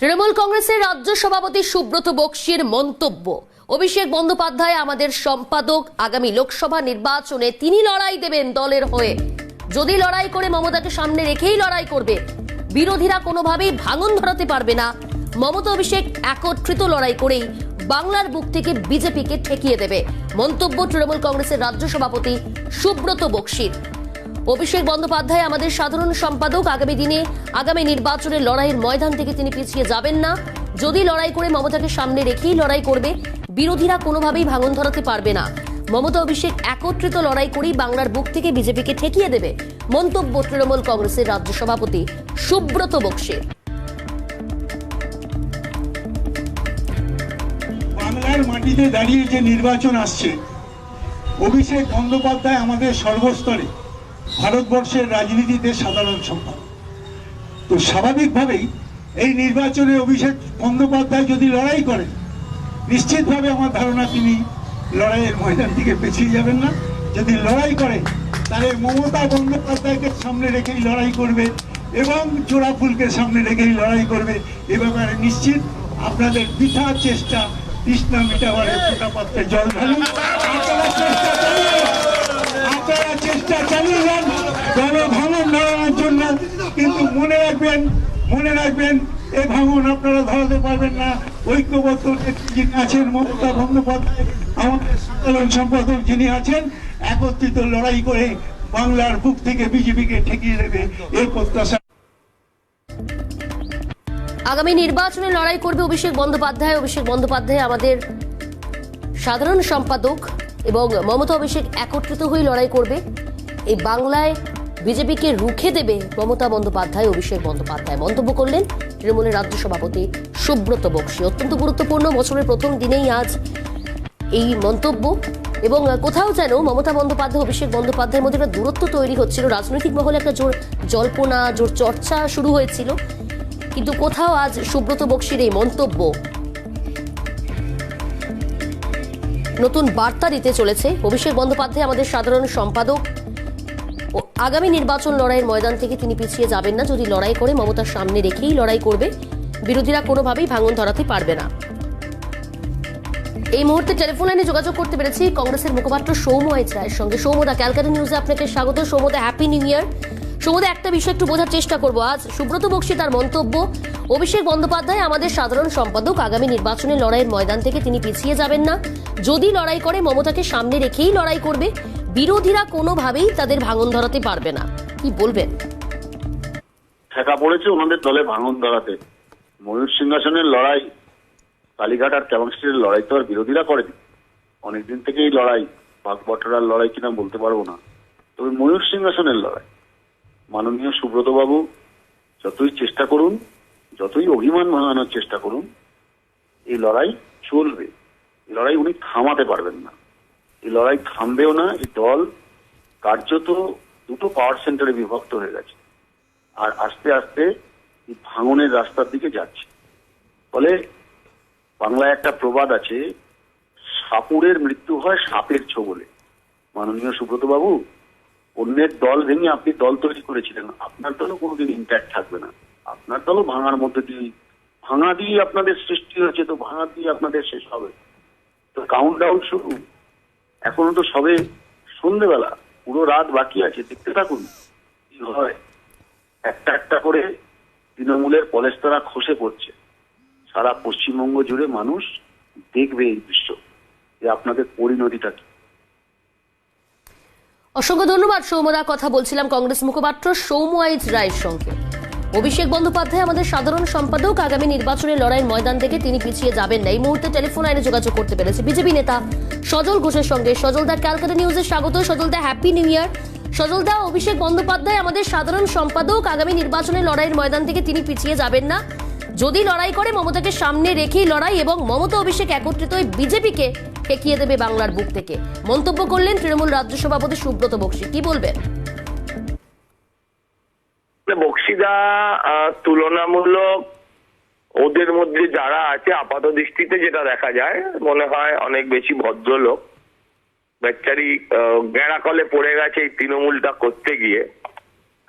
তৃণমূল কংগ্রেসের রাজ্য সভাপতি সুব্রত বক্সির মন্তব্য। অভিষেক বন্দ্যোপাধ্যায় আমাদের সম্পাদক। আগামী লোকসভা নির্বাচনে তিনি লড়াই দেবেন দলের হয়ে। যদি লড়াই করে মমতাকে সামনে রেখেই লড়াই করবে, বিরোধীরা কোনোভাবেই ভাঙন ধরাতে পারবে না। মমতা অভিষেক একত্রিত লড়াই করেই বাংলার বুক থেকে বিজেপিকে ঠেকিয়ে দেবে। মন্তব্য তৃণমূল কংগ্রেসের রাজ্য সভাপতি সুব্রত বক্সির। অভিষেক বন্দ্যোপাধ্যায় আমাদের সাধারণ সম্পাদক। আগামী দিনে আগামী নির্বাচনের লড়াইয়ের ময়দান থেকে তিনি পিছিয়ে যাবেন না। যদি লড়াই করে মমতাকে সামনে রেখেই লড়াই করবে, বিরোধীরা কোনোভাবেই ভাঙন ধরাতে পারবে না। মমতা অভিষেক একত্রিত লড়াই করেই বাংলার বুক থেকে বিজেপিকে ঠেকিয়ে দেবে। মন্তব্য তৃণমূল কংগ্রেসের রাজ্য সভাপতি সুব্রত বক্সির বাংলার মাটিতে দাঁড়িয়ে যে নির্বাচন আসছে, অভিষেক বন্দ্যোপাধ্যায় আমাদের সর্বস্তরে ভারতবর্ষের রাজনীতিতে সাধারণ সম্পাদক তো স্বাভাবিকভাবেই এই নির্বাচনে অভিষেক বন্দ্যোপাধ্যায় যদি লড়াই করেন নিশ্চিতভাবে আমার ধারণা তিনি লড়াইয়ের ময়দান থেকে পেছিয়ে যাবেন না। যদি লড়াই করে, তাহলে মমতা বন্দ্যোপাধ্যায়কে সামনে রেখেই লড়াই করবে এবং জোড়া ফুলকে সামনে রেখেই লড়াই করবে। এ ব্যাপারে নিশ্চিত আপনাদের বৃথা চেষ্টা, তৃষ্ণা মেটাবারে জল ঢালুন। চেষ্টা। আপনারা চেষ্টা চালিয়ে যান। ভাঙন ধরানোর জন্য। কিন্তু মনে রাখবেন মনে রাখবেন ভাঙন আপনারা ধরাতে পারবেন না। ঐক্যবদ্ধ যিনি আছেন, মমতা বন্দ্যোপাধ্যায়, আমাদের সম্পাদক যিনি আছেন, একত্রিত লড়াই করে বাংলার বুক থেকে বিজেপিকে ঠেকিয়ে দেবে এই প্রত্যাশা। আগামী নির্বাচনে লড়াই করবে অভিষেক বন্দ্যোপাধ্যায়। অভিষেক বন্দ্যোপাধ্যায় আমাদের সাধারণ সম্পাদক। এবং মমতা অভিষেক একত্রিত হয়ে লড়াই করবে। এই বাংলায় বিজেপিকে রুখে দেবে মমতা বন্দ্যোপাধ্যায়, অভিষেক বন্দ্যোপাধ্যায়। মন্তব্য করলেন তৃণমূলের রাজ্য সভাপতি সুব্রত বক্সী। অত্যন্ত গুরুত্বপূর্ণ বছরের প্রথম দিনেই আজ এই মন্তব্য। এবং কোথাও যেন মমতা বন্দ্যোপাধ্যায়, অভিষেক বন্দ্যোপাধ্যায়ের মধ্যে একটা দূরত্ব তৈরি হচ্ছিল। রাজনৈতিক মহলে একটা জোর জল্পনা, জোর চর্চা শুরু হয়েছিল। কিন্তু কোথাও আজ সুব্রত বক্সির এই মন্তব্য নতুন বার্তা দিতে চলেছে। অভিষেক বন্দ্যোপাধ্যায় আমাদের সাধারণ সম্পাদক। আগামী নির্বাচন লড়াইয়ের ময়দান থেকে তিনি পিছিয়ে যাবেন না। যদি লড়াই করে মমতার সামনে রেখেই লড়াই করবে, বিরোধীরা কোনোভাবেই ভাঙন ধরাতে পারবে না। এই মুহূর্তে টেলিফোন লাইনে যোগাযোগ করতে পেরেছি কংগ্রেসের মুখপাত্র সৌম আইচ সঙ্গে। সৌমদা ক্যালকাটা নিউজে আপনাকে স্বাগত। সৌমদা হ্যাপি নিউ ইয়ার সৌমদা একটা বিষয় একটু বোঝার চেষ্টা করব। আজ সুব্রত বক্সী তার মন্তব্য। অভিষেক বন্দ্যোপাধ্যায় আমাদের সাধারণ সম্পাদক। আগামী নির্বাচনের লড়াইয়ের ময়দান থেকে তিনি পিছিয়ে যাবেন না। যদি লড়াই করে, মমতাকে সামনে রেখেই লড়াই করবে। বিরোধীরা কোনোভাবেই তাদের ভাঙন ধরাতে পারবে না। কি বলবেন? ঠেকা পড়েছে ওনাদের দলে ভাঙন ধরাতে। ময়ূর সিংহাসনের লড়াই, কালীঘাট আর ক্যামাক্সির লড়াই তো আর বিরোধীরা করেনি। অনেকদিন থেকেই লড়াই ভাগ বটরার লড়াই কিনা বলতে পারব না। তবে ময়ূর সিংহাসনের লড়াই। মাননীয় সুব্রত বাবু যতই চেষ্টা করুন, যতই অভিমান ভাঙানোর চেষ্টা করুন, এই লড়াই চলবে। এই লড়াই উনি থামাতে পারবেন না। এই লড়াই থামবেও না, এই দল কার্যত দুটো পাওয়ার সেন্টারে বিভক্ত হয়ে গেছে। আর আস্তে আস্তে এই ভাঙনের রাস্তার দিকে যাচ্ছে। ফলে বাংলায় একটা প্রবাদ আছে সাপুরের মৃত্যু হয় সাপের ছোবলে। মাননীয় সুব্রত বাবু অন্যের দল ভেঙে আপনি দল তৈরি করেছিলেন, আপনার দলও কোনোদিন ইন্ট্যাক্ট থাকবে না। আপনার দলও ভাঙার মধ্যে দিয়ে, ভাঙা দিয়ে আপনাদের সৃষ্টি হয়েছে, তো ভাঙা দিয়ে আপনাদের শেষ হবে। তো কাউন্ট ডাউন শুরু। এখনও তো সবে সন্ধেবেলা, পুরো রাত বাকি আছে, দেখতে থাকুন কি হয়। একটা একটা করে তৃণমূলের পলেস্তরা খসে পড়ছে। সারা পশ্চিমবঙ্গ জুড়ে মানুষ দেখবে এই দৃশ্য যে আপনাদের পরিণতিটা কি। অসংখ্য ধন্যবাদ সৌমদা কথা বলছিলাম কংগ্রেস মুখপাত্র সৌম আইজ রায়ের সঙ্গে। অভিষেক বন্দ্যোপাধ্যায় আমাদের সাধারণ সম্পাদক। আগামী নির্বাচনের লড়াইয়ের ময়দান থেকে তিনি পিছিয়ে যাবেন না। এই মুহূর্তে টেলিফোন লাইনে যোগাযোগ করতে পেরেছে বিজেপি নেতা সজল ঘোষের সঙ্গে। সজলদা ক্যালকাটা নিউজে স্বাগত। সজলদা হ্যাপি নিউ ইয়ার সজলদা অভিষেক বন্দ্যোপাধ্যায় আমাদের সাধারণ সম্পাদক। আগামী নির্বাচনের লড়াইয়ের ময়দান থেকে তিনি পিছিয়ে যাবেন না। যদি লড়াই করে মমতাকে সামনে রেখেই লড়াই এবং মমতা অভিষেক একত্রিত হয়ে বিজেপিকে ঠেকিয়ে দেবে বাংলার বুক থেকে। মন্তব্য করলেন তৃণমূল রাজ্য সভাপতি সুব্রত বক্সি। কি বলবেন? বক্সিদা আহ, তুলনামূলক ওদের মধ্যে যারা আছে আপাত দৃষ্টিতে যেটা দেখা যায় মনে হয় অনেক বেশি ভদ্রলোক। বেচারি গেঁড়াকলে পড়ে গেছে এই তৃণমূলটা করতে গিয়ে।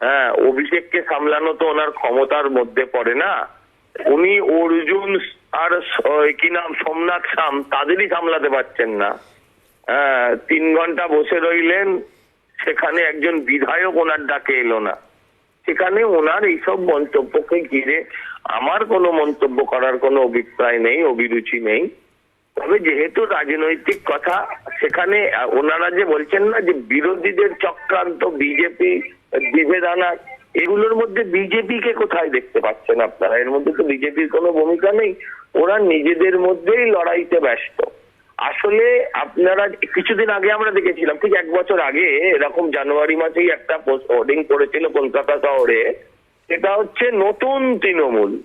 হ্যাঁ অভিষেককে সামলানো তো ওনার ক্ষমতার মধ্যে পড়ে না। উনি অর্জুন আর কি নাম, সোমনাথ শাম তাদেরই সামলাতে পারছেন না। হ্যাঁ তিন ঘণ্টা বসে রইলেন, সেখানে একজন বিধায়ক ওনার ডাকে এলো না। সেখানে ওনার এইসব মন্তব্যকে ঘিরে আমার কোনো মন্তব্য করার কোনো অভিপ্রায় নেই, অভিরুচি নেই। তবে যেহেতু রাজনৈতিক কথা, সেখানে ওনারা যে বলছেন না যে বিরোধীদের চক্রান্ত, বিজেপি বিভেদানা এগুলোর মধ্যে বিজেপি কে কোথায় দেখতে পাচ্ছেন আপনারা? এর মধ্যে তো বিজেপির কোনো ভূমিকা নেই। ওরা নিজেদের মধ্যেই লড়াইতে ব্যস্ত। আসলে আপনারা, কিছুদিন আগে আমরা দেখেছিলাম, ঠিক এক বছর আগে, এরকম জানুয়ারি মাসেই একটা হোর্ডিং করেছিল কলকাতা শহরে। সেটা হচ্ছে নতুন তৃণমূল।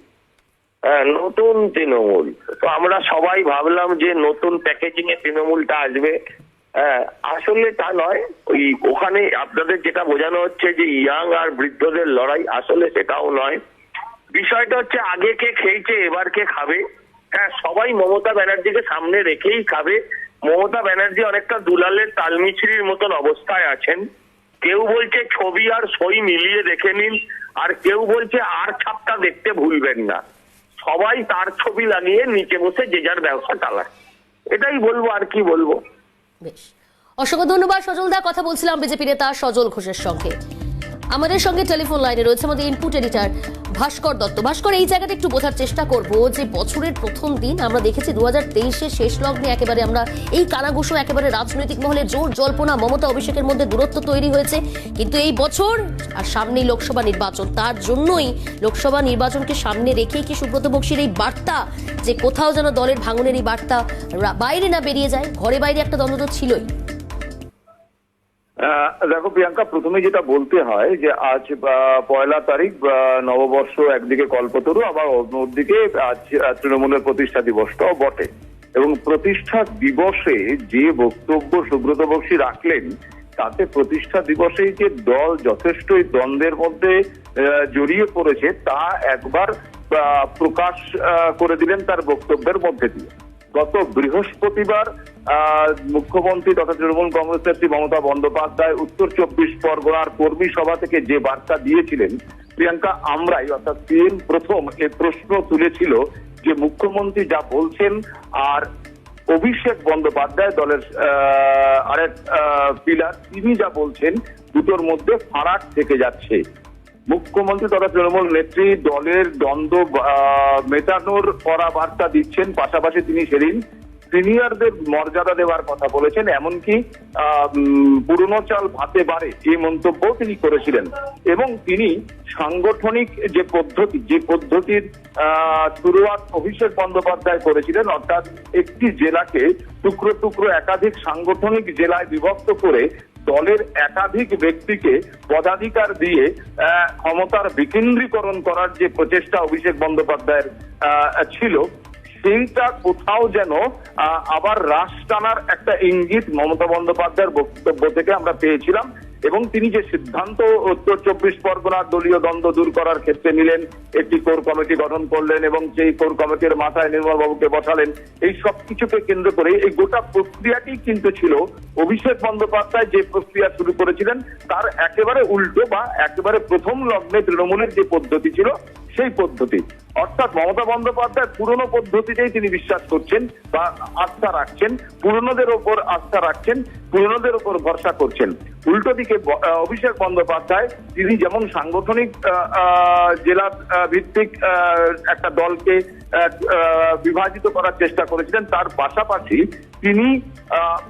হ্যাঁ নতুন তৃণমূল। তো আমরা সবাই ভাবলাম যে নতুন প্যাকেজিং এ তৃণমূলটা আসবে। আসলে তা নয়। ওই ওখানে আপনাদের যেটা বোঝানো হচ্ছে যে ইয়াং আর বৃদ্ধদের লড়াই, আসলে সেটাও নয়। বিষয়টা হচ্ছে আগে কে খেয়েছে এবার কে খাবে। হ্যাঁ সবাই মমতা ব্যানার্জিকে সামনে রেখেই খাবে। মমতা ব্যানার্জি অনেকটা দুলালের তালমিছরির মতন অবস্থায় আছেন। কেউ বলছে ছবি আর সই মিলিয়ে দেখে নিন, আর কেউ বলছে আর ছাপটা দেখতে ভুলবেন না। সবাই তার ছবি লাগিয়ে নিচে বসে যে যার ব্যবসা চালায়। এটাই বলব, আর কি বলব। বেশ। অসংখ্য ধন্যবাদ, সজল দা। কথা বলছিলাম বিজেপি নেতা সজল ঘোষের সঙ্গে। আমাদের সঙ্গে টেলিফোন লাইনে রয়েছে আমাদের ইনপুট এডিটর ভাস্কর দত্ত। ভাস্কর, এই জায়গাটা একটু বোঝার চেষ্টা করব যে বছরের প্রথম দিন আমরা দেখেছি দু হাজার তেইশের শেষ লগ্নে একেবারে আমরা এই কানাঘুষো একেবারে রাজনৈতিক মহলে জোর জল্পনা, মমতা অভিষেকের মধ্যে দূরত্ব তৈরি হয়েছে। কিন্তু এই বছর আর সামনেই লোকসভা নির্বাচন। তার জন্যই লোকসভা নির্বাচনকে সামনে রেখেই কি সুব্রত বক্সির এই বার্তা যে কোথাও যেন দলের ভাঙনের এই বার্তা বাইরে না বেরিয়ে যায়, ঘরে বাইরে একটা দ্বন্দ্ব ছিলই। দেখো প্রিয়াঙ্কা, প্রথমে যেটা বলতে হয় যে আজ পয়লা তারিখ নববর্ষ একদিকে কল্পতরু, আবার অন্যদিকে আজ তৃণমূলের প্রতিষ্ঠা দিবসটাও বটে। এবং প্রতিষ্ঠা দিবসে যে বক্তব্য সুব্রত বক্সী রাখলেন, তাতে প্রতিষ্ঠা দিবসেই যে দল যথেষ্টই দ্বন্দ্বের মধ্যে জড়িয়ে পড়েছে, তা একবার প্রকাশ করে দিলেন তার বক্তব্যের মধ্যে দিয়ে। গত বৃহস্পতিবার মুখ্যমন্ত্রী তথা তৃণমূল কংগ্রেস নেত্রী মমতা বন্দ্যোপাধ্যায় উত্তর চব্বিশ পরগনার কর্মী সভা থেকে যে বার্তা দিয়েছিলেন, প্রিয়াঙ্কা আমরাই, অর্থাৎ সিএম প্রথম এ প্রশ্ন তুলেছিল যে মুখ্যমন্ত্রী যা বলছেন আর অভিষেক বন্দ্যোপাধ্যায় দলের আরেক পিলার তিনি যা বলছেন দুটোর মধ্যে ফারাক থেকে যাচ্ছে। মুখ্যমন্ত্রী তথা তৃণমূল নেত্রী দলের দ্বন্দ্ব মেটানোর করা বার্তা দিচ্ছেন। পাশাপাশি তিনি সেদিন সিনিয়রদের মর্যাদা দেওয়ার কথা বলেছেন। এমনকি পুরনো চাল ভাতে বাড়ে এই মন্তব্য তিনি করেছিলেন। এবং তিনি সাংগঠনিক যে পদ্ধতি, যে পদ্ধতির শুরুয়াত অভিষেক বন্দ্যোপাধ্যায় করেছিলেন, অর্থাৎ একটি জেলাকে টুকরো টুকরো একাধিক সাংগঠনিক জেলায় বিভক্ত করে দলের একাধিক ব্যক্তিকে পদাধিকার দিয়ে ক্ষমতার বিকেন্দ্রীকরণ করার যে প্রচেষ্টা অভিষেক বন্দ্যোপাধ্যায়ের ছিল, সেইটা কোথাও যেন আবার রাশ টানার একটা ইঙ্গিত মমতা বন্দ্যোপাধ্যায়ের বক্তব্য থেকে আমরা পেয়েছিলাম। এবং তিনি যে সিদ্ধান্ত উত্তর চব্বিশ পরগনার দলীয় দ্বন্দ্ব দূর করার ক্ষেত্রে নিলেন, একটি কোর কমিটি গঠন করলেন এবং সেই কোর কমিটির মাথায় নির্মল বাবুকে বসালেন, এই সব কিছুকে কেন্দ্র করে এই গোটা প্রক্রিয়াটি কিন্তু ছিল অভিষেক বন্দ্যোপাধ্যায় যে প্রক্রিয়া শুরু করেছিলেন, তার একেবারে উল্টো বা একেবারে প্রথম লগ্নে তৃণমূলের যে পদ্ধতি ছিল, সেই পদ্ধতি। অর্থাৎ মমতা বন্দ্যোপাধ্যায় পুরনো পদ্ধতিতেই তিনি বিশ্বাস করছেন বা আস্থা রাখছেন, পুরনোদের ওপর আস্থা রাখছেন, পুরনোদের ওপর ভরসা করছেন। উল্টো দিকে অভিষেক বন্দ্যোপাধ্যায়, তিনি যেমন সাংগঠনিক জেলা ভিত্তিক একটা দলকে বিভাজিত করার চেষ্টা করেছিলেন, তার পাশাপাশি তিনি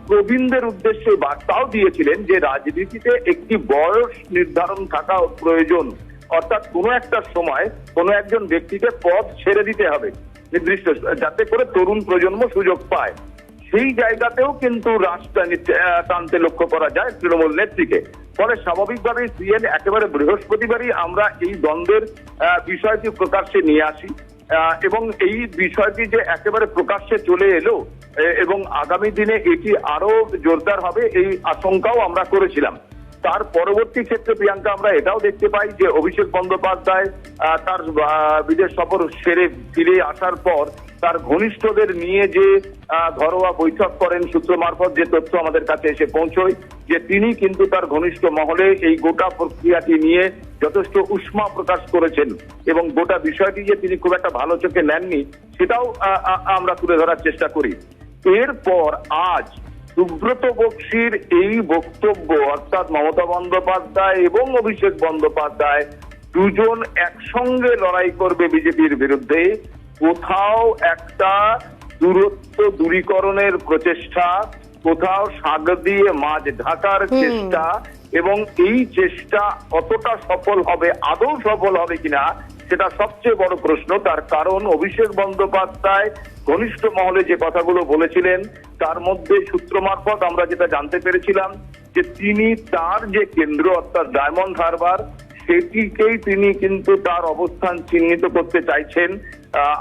প্রবীণদের উদ্দেশ্যে বার্তাও দিয়েছিলেন যে রাজনীতিতে একটি বয়স নির্ধারণ থাকা প্রয়োজন। অর্থাৎ কোনো একটা সময় কোনো একজন ব্যক্তিকে পদ ছেড়ে দিতে হবে নির্দিষ্ট, যাতে করে তরুণ প্রজন্ম সুযোগ পায়। সেই জায়গাতেও কিন্তু রাষ্ট্র টানতে লক্ষ্য করা যায় তৃণমূল নেত্রীকে। ফলে স্বাভাবিকভাবেই সিএন একেবারে বৃহস্পতিবারই আমরা এই দ্বন্দ্বের বিষয়টি প্রকাশ্যে নিয়ে আসি। এবং এই বিষয়টি যে একেবারে প্রকাশ্যে চলে এলো এবং আগামী দিনে এটি আরও জোরদার হবে এই আশঙ্কাও আমরা করেছিলাম। তার পরবর্তী ক্ষেত্রে প্রিয়াঙ্কা, আমরা এটাও দেখতে পাই যে অভিষেক বন্দ্যোপাধ্যায় তার বিদেশ সফর সেরে ফিরে আসার পর তার ঘনিষ্ঠদের নিয়ে যে ঘরোয়া বৈঠক করেন সূত্র মারফত, যে তথ্য আমাদের কাছে এসে পৌঁছয়, যে তিনি কিন্তু তার ঘনিষ্ঠ মহলে এই গোটা প্রক্রিয়াটি নিয়ে যথেষ্ট উষ্মা প্রকাশ করেছেন এবং গোটা বিষয়টি যে তিনি খুব একটা ভালো চোখে নেননি, সেটাও আমরা তুলে ধরার চেষ্টা করি। এরপর আজ সুব্রত বক্সির এই বক্তব্য অর্থাৎ মমতা বন্দ্যোপাধ্যায় এবং অভিষেক বন্দ্যোপাধ্যায় দুজন একসঙ্গে লড়াই করবে বিজেপির বিরুদ্ধে। কোথাও একটা দূরত্ব দূরীকরণের প্রচেষ্টা কোথাও শাক দিয়ে মাছ ঢাকার চেষ্টা এবং এই চেষ্টা কতটা সফল হবে আদৌ সফল হবে কিনা সেটা সবচেয়ে বড় প্রশ্ন, তার কারণ অভিষেক বন্দ্যোপাধ্যায় ঘনিষ্ঠ মহলে যে কথাগুলো বলেছিলেন, তার মধ্যে সূত্র মারফত আমরা যেটা জানতে পেরেছিলাম যে তিনি তার যে কেন্দ্র, অর্থাৎ ডায়মন্ড হারবার, সেটিকেই তিনি কিন্তু তার অবস্থান চিহ্নিত করতে চাইছেন।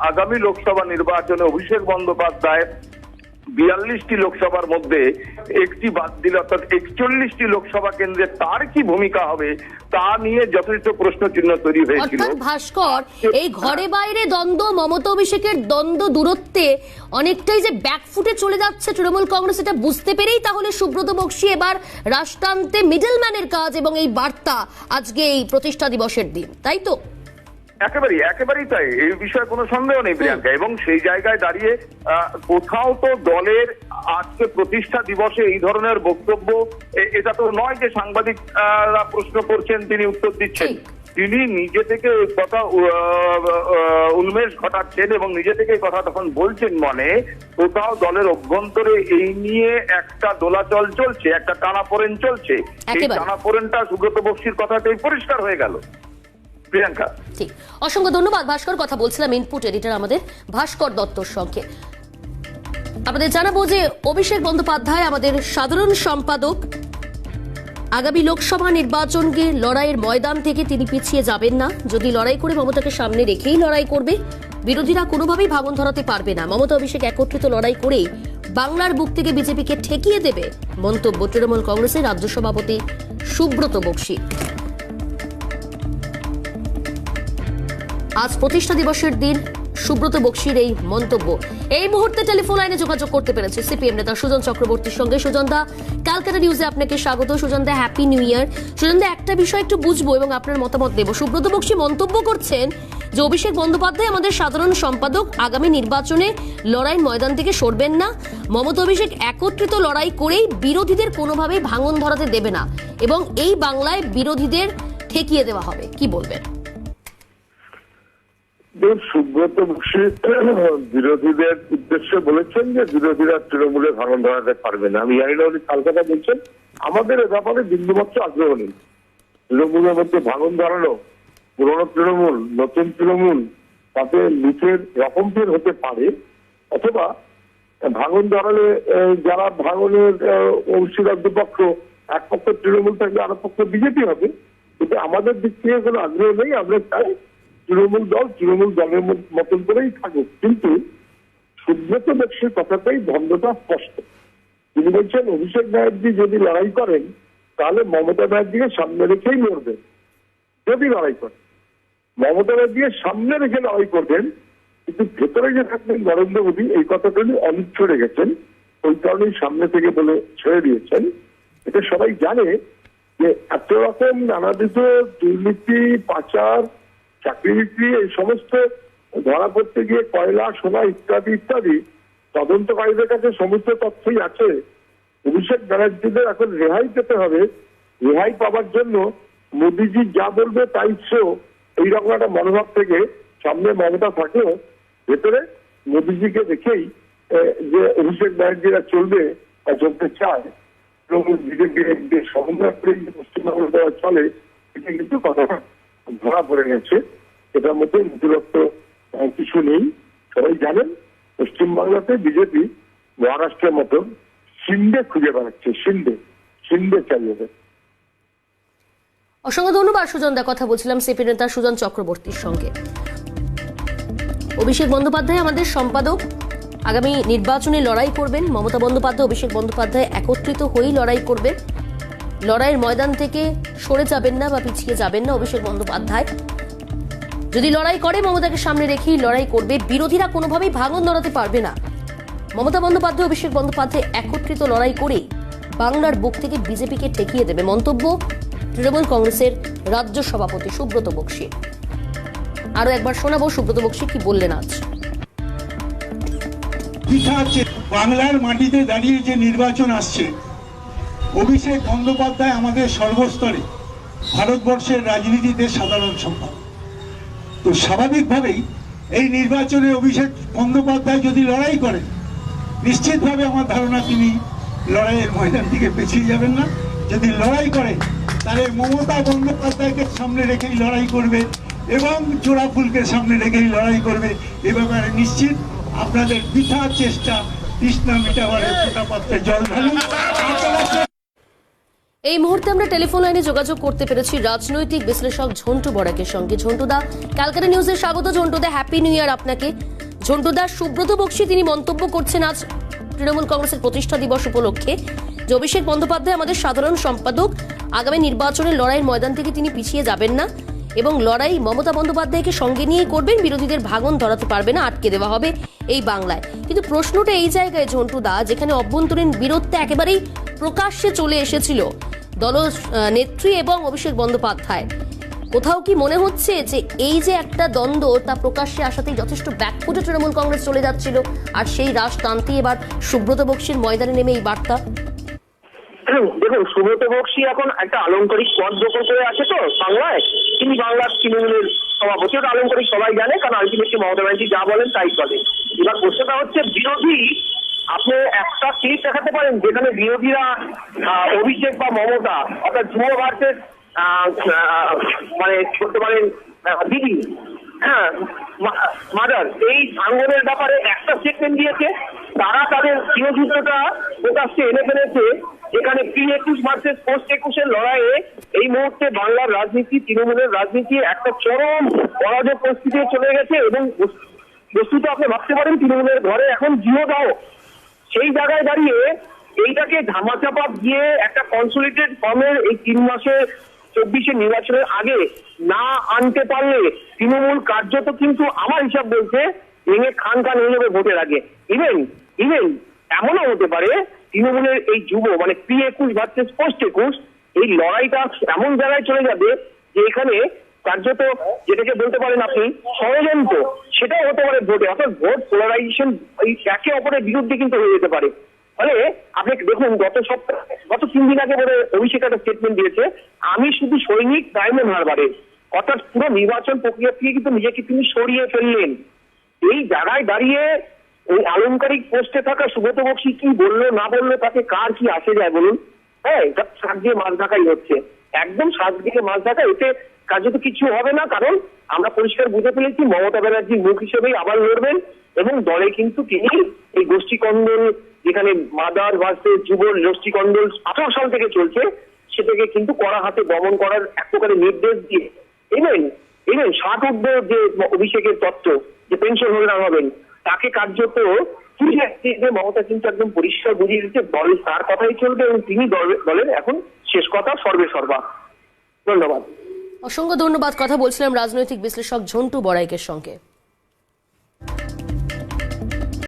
আগামী লোকসভা নির্বাচনে অভিষেক বন্দ্যোপাধ্যায় বিয়াল্লিশটি লোকসভার মধ্যে একটি বাদ দিলে অর্থাৎ একচল্লিশটি লোকসভা কেন্দ্রে তার কি ভূমিকা হবে তা নিয়ে যথেষ্ট প্রশ্ন চিহ্ন তৈরি হয়েছিল। ভাস্কর, এই ঘরে বাইরে দ্বন্দ্ব, মমতা অভিষেকের দ্বন্দ্ব দূরত্বে অনেকটাই যে ব্যাকফুটে চলে যাচ্ছে তৃণমূল কংগ্রেস, এটা বুঝতে পেরেই তাহলে সুব্রত বক্সি এবার রাষ্ট্রান্তে মিডলম্যানের কাজ এবং এই বার্তা আজকে এই প্রতিষ্ঠা দিবসের দিন, তাই তো? একেবারেই একেবারেই তাই। এই বিষয়ে কোনো সন্দেহ নেই প্রিয়াঙ্কা। এবং সেই জায়গায় দাঁড়িয়ে কোথাও তো দলের আজকে প্রতিষ্ঠা দিবসে এই ধরনের বক্তব্য এটা তো নয় যে সাংবাদিকরা প্রশ্ন করছেন তিনি উত্তর দিচ্ছেন। তিনি নিজে থেকে কথা উন্মেষ ঘটাচ্ছেন এবং নিজে থেকে কথা তখন বলছেন মনে কোথাও দলের অভ্যন্তরে এই নিয়ে একটা দোলাচল চলছে একটা টানাপোড়েন চলছে। এই। টানাপোড়েনটা সুব্রত বক্সির কথাতেই পরিষ্কার হয়ে গেল। প্রিয়াঙ্কা। ঠিক। অসংখ্য ধন্যবাদ ভাস্কর, কথা বলছিলাম ইনপুট এডিটর আমাদের ভাস্কর দত্তর সঙ্গে। আপনাদের জানাব যে অভিষেক বন্দ্যোপাধ্যায় আমাদের সাধারণ সম্পাদক। আগামী লোকসভা নির্বাচনকে লড়াইয়ের ময়দান থেকে তিনি পিছিয়ে যাবেন না। যদি লড়াই করে মমতাকে সামনে রেখেই লড়াই করবে, বিরোধীরা কোনোভাবেই ভাঙন ধরাতে পারবে না। মমতা অভিষেক একত্রিত লড়াই করেই বাংলার বুক থেকে বিজেপিকে ঠেকিয়ে দেবে মন্তব্য তৃণমূল কংগ্রেসের রাজ্য সভাপতি সুব্রত বক্সী। আজ প্রতিষ্ঠা দিবসের দিন সুব্রত বক্সির এই মন্তব্য। এই মুহূর্তে টেলিফোন লাইনে যোগাযোগ করতে পেরেছে সিপিএম নেতা সুজন চক্রবর্তীর সঙ্গে। সুজন দা ক্যালকাটা নিউজে আপনাকে স্বাগত। Sujan da happy new year Sujan da, একটা বিষয় একটু বুঝব এবং আপনার মতামত দেব। সুব্রত বক্সি মন্তব্য করছেন যে, অভিষেক বন্দ্যোপাধ্যায় আমাদের সাধারণ সম্পাদক, আগামী নির্বাচনে লড়াই ময়দান থেকে সরবেন না। মমতা অভিষেক একত্রিত লড়াই করেই বিরোধীদের কোনোভাবেই ভাঙন ধরাতে দেবে না এবং এই বাংলায় বিরোধীদের ঠেকিয়ে দেওয়া হবে। কি বলবেন? দেখুন, সুব্রত বক্সী বিরোধীদের উদ্দেশ্যে বলেছেন যে বিরোধীরা তৃণমূলে ভাঙন ধরাতে পারবে না। আমি জানি না উনি কাল বলছেন। আমাদের এ ব্যাপারে বিন্দুমাত্র আগ্রহ নেই। তৃণমূলের মধ্যে ভাঙন ধরানো পুরনো তৃণমূল নতুন তৃণমূল তাতে লুচের রকম ফের হতে পারে অথবা ভাঙন ধরালে যারা ভাঙনের অংশীদার দুপক্ষ এক পক্ষ তৃণমূল থাকবে আর পক্ষ বিজেপি হবে কিন্তু আমাদের দিক থেকে কোনো আগ্রহ নেই। আমরা চাই তৃণমূল দল তৃণমূল দলের মতন করেই থাকুক। কিন্তু সুব্রত বক্সির কথাটাই ধন্যটা স্পষ্ট। তিনি বলছেন, অভিষেক ব্যানার্জি যদি লড়াই করেন, তাহলে মমতা ব্যানার্জিকে সামনে রেখেই লড়বেন যদি লড়াই করেন। মমতা ব্যানার্জিকে সামনে রেখে লড়াই করবেন, কিন্তু ভেতরে যে থাকবেন নরেন্দ্র মোদী, এই কথাটা উনি অনিচ্ছ রেখেছেন। ওই কারণেই সামনে থেকে বলে ছেড়ে দিয়েছেন। এটা সবাই জানে যে এত রকম নানাবিধ দুর্নীতি, পাচার চাকরি বিক্রি এই সমস্ত ধরা পড়তে গিয়ে কয়লা, সোনা ইত্যাদি ইত্যাদি, তদন্তকারীদের কাছে সমস্ত তথ্যই আছে। অভিষেক ব্যানার্জিদের এখন রেহাই পেতে হবে। রেহাই পাওয়ার জন্য মোদিজি যা বলবে তাই শো এইরকম একটা মনোভাব থেকে সামনে মমতা থাকলেও ভেতরে মোদিজিকে দেখেই যে অভিষেক ব্যানার্জিরা চলবে বা চলতে চায় তৃণমূল বিজেপির সমন্বয় করে পশ্চিমবঙ্গ চলে, এটা কিন্তু কথাটা ধরা পড়ে গেছে। এটার মধ্যে দূরত্ব কিছু নেই। সবাই জানেন, পশ্চিমবাংলাতে বিজেপি মহারাষ্ট্রের মতো শিন্ডে খুঁজে বেড়াচ্ছে শিন্ডে শিন্ডে চালিয়ে দেয় অসংখ্য ধন্যবাদ সুজন দা, কথা বলছিলাম সিপি নেতা সুজন চক্রবর্তীর সঙ্গে। অভিষেক বন্দ্যোপাধ্যায় আমাদের সম্পাদক। আগামী নির্বাচনে লড়াই করবেন মমতা বন্দ্যোপাধ্যায়, অভিষেক বন্দ্যোপাধ্যায় একত্রিত হয়েই লড়াই করবেন। লড়াইয়ের ময়দান থেকে সরে যাবেন না বা পিছিয়ে যাবেন না অভিষেক বন্দ্যোপাধ্যায়। যদি লড়াই করে, মমতাকে সামনে রেখেই লড়াই করবে, বিরোধীরা কোনোভাবেই ভাঙন ধরাতে পারবে না। মমতা বন্দ্যোপাধ্যায়, অভিষেক বন্দ্যোপাধ্যায় একত্রিত লড়াই করে বাংলার বুক থেকে বিজেপিকে ঠেকিয়ে দেবে মন্তব্য তৃণমূল কংগ্রেসের রাজ্য সভাপতি সুব্রত বক্সি। আরও একবার শোনাবো, সুব্রত বক্সি কি বললেন আজ? বাংলার মাটিতে দাঁড়িয়ে যে নির্বাচন আসছে অভিষেক বন্দ্যোপাধ্যায় আমাদের সর্বস্তরে ভারতবর্ষের রাজনীতিতে সাধারণ সম্পাদক। তো স্বাভাবিকভাবেই এই নির্বাচনে অভিষেক বন্দ্যোপাধ্যায় যদি লড়াই করেন নিশ্চিতভাবে আমার ধারণা তিনি লড়াইয়ের ময়দান থেকে পেছিয়ে যাবেন না। যদি লড়াই করে, তাহলে মমতা বন্দ্যোপাধ্যায়কে সামনে রেখেই লড়াই করবে এবং জোড়া ফুলকে সামনে রেখেই লড়াই করবে। এ ব্যাপারে নিশ্চিত আপনাদের বৃথা চেষ্টা, তৃষ্ণা মেটাবারে জল আপনারা এই মুহূর্তে আমরা টেলিফোন লাইনে যোগাযোগ করতে পেরেছি রাজনৈতিক বিশ্লেষক ঝন্টু বড়াকের সঙ্গে। ঝন্টুদা, ক্যালকাটা নিউজে স্বাগত ঝন্টুদা হ্যাপি নিউ ইয়ার আপনাকে। ঝন্টুদা, সুব্রত বক্সি, তিনি মন্তব্য করছেন আজ তৃণমূল কংগ্রেসের প্রতিষ্ঠা দিবস উপলক্ষে। যে অভিষেক বন্দ্যোপাধ্যায় আমাদের সাধারণ সম্পাদক। আগামী নির্বাচনের লড়াইয়ের ময়দান থেকে তিনি পিছিয়ে যাবেন না। এবং লড়াই মমতা বন্দ্যোপাধ্যায়কে সঙ্গে নিয়ে করবেন, বিরোধীদের ভাঙন ধরাতে পারবে না, আটকে দেওয়া হবে এই বাংলায়। কিন্তু প্রশ্নটা এই জায়গায় ঝন্টুদা যেখানে অভ্যন্তরীণ বিরোধটা একেবারেই প্রকাশ্যে চলে এসেছিল দল নেত্রী এবং অভিষেক বন্দ্যোপাধ্যায়। কোথাও কি মনে হচ্ছে যে এই যে একটা দ্বন্দ্ব, তা প্রকাশ্যে আসাতেই যথেষ্ট ব্যাকফুটে তৃণমূল কংগ্রেস চলে যাচ্ছিল, আর সেই রাশ টানতে এবার সুব্রত বক্সির ময়দানে নেমে এই বার্তা? দেখুন, সুব্রত বক্সি এখন একটা আলংকারিক পদ দখল করে আছে তো বাংলায়। তিনি বাংলার তৃণমূলের সভাপতি, ওটা আলংকারিক সবাই জানে, কারণ আলটিমেটলি মমতা ব্যানার্জি যা বলেন তাই চলে। এবার প্রশ্নটা হচ্ছে, বিরোধী, আপনি একটা ক্লিপ দেখাতে পারেন যেখানে বিরোধীরা অভিষেক বা মমতা, অর্থাৎ যুব ভারতের মানে করতে পারেন দিদি হ্যাঁ মাদার, এই ভাঙ্গনের ব্যাপারে একটা স্টেটমেন্ট দিয়েছে। তারা তাদের গৃহযুদ্ধটা প্রকাশ্যে এনে ফেলেছে। যেখানে প্রি একুশ ভার্সেস পোস্ট একুশের লড়াইয়ে এই মুহূর্তে বাংলার রাজনীতি, তৃণমূলের রাজনীতি একটা চরম পরাজয় পরিস্থিতি চলে গেছে এবং বস্তুত আপনি ভাবতে পারেন তৃণমূলের ঘরে এখন জিও দাও। সেই জায়গায় দাঁড়িয়ে এইটাকে ধামাচাপা দিয়ে একটা কনসোলিডেড ফর্মের এই তিন মাসে চব্বিশে নির্বাচনের আগে না আনতে পারলে তৃণমূল কার্যত কিন্তু আমার হিসাব বলছে ভেঙে খান খান হয়ে যাবে ভোটের আগে। ইভেন ইভেন এমনও হতে পারে তৃণমূলের এই যুব মানে প্রি একুশ ভার্সেস পোস্ট একুশ, এই লড়াইটা এমন জায়গায় চলে যাবে যে এখানে কার্যত যেটাকে বলতে পারেন আপনি ষড়যন্ত্র, সেটাও হতে পারে ভোটে অর্থাৎ ভোট পোলারাইজেশন এই একে অপরের বিরুদ্ধে কিন্তু হয়ে যেতে পারে। ফলে আপনি দেখুন, গত সপ্তাহে, গত তিন দিন আগে বলে অভিষেক একটা স্টেটমেন্ট দিয়েছে, আমি শুধু সৈনিক ডায়মন্ড হারবারে, অর্থাৎ পুরো নির্বাচন প্রক্রিয়া থেকে কিন্তু নিজেকে তিনি সরিয়ে ফেললেন। এই জায়গায় দাঁড়িয়ে ওই আলংকারিক পোস্টে থাকা সুব্রত বক্সি কি বলল, না বলল, তাতে কার কি আসে যায় বলুন? হ্যাঁ এটা শাক দিয়ে মাছ ঢাকাই হচ্ছে। একদম শাক দিয়ে মাছ ঢাকা এতে কার্যত কিছু হবে না, কারণ আমরা পরিষ্কার বুঝে ফেলেছি, মমতা ব্যানার্জি মুখ হিসেবেই আবার লড়বেন, এবং দলে কিন্তু তিনি এই গোষ্ঠী কন্দল, যেখানে মাদার ভার্সেস যুব গোষ্ঠী কন্দল আঠারো সাল থেকে চলছে, সেটাকে কিন্তু কড়া হাতে দমন করার এক প্রকারের নির্দেশ দিয়ে ইভেন ইভেন ষাট ঊর্ধ্ব যে অভিষেকের তত্ত্ব, যে পেনশন হোল্ডার হবেন তাকে কার্যত যে মমতা কিন্তু একদম পরিষ্কার বুঝিয়ে দিচ্ছে দল তার কথাই চলবে এবং তিনি দল- দলের এখন শেষ কথা সর্বে সর্বা। ধন্যবাদ। অসংখ্য ধন্যবাদ। কথা বলছিলাম রাজনৈতিক বিশ্লেষক ঝন্টু বড়াইকের সঙ্গে।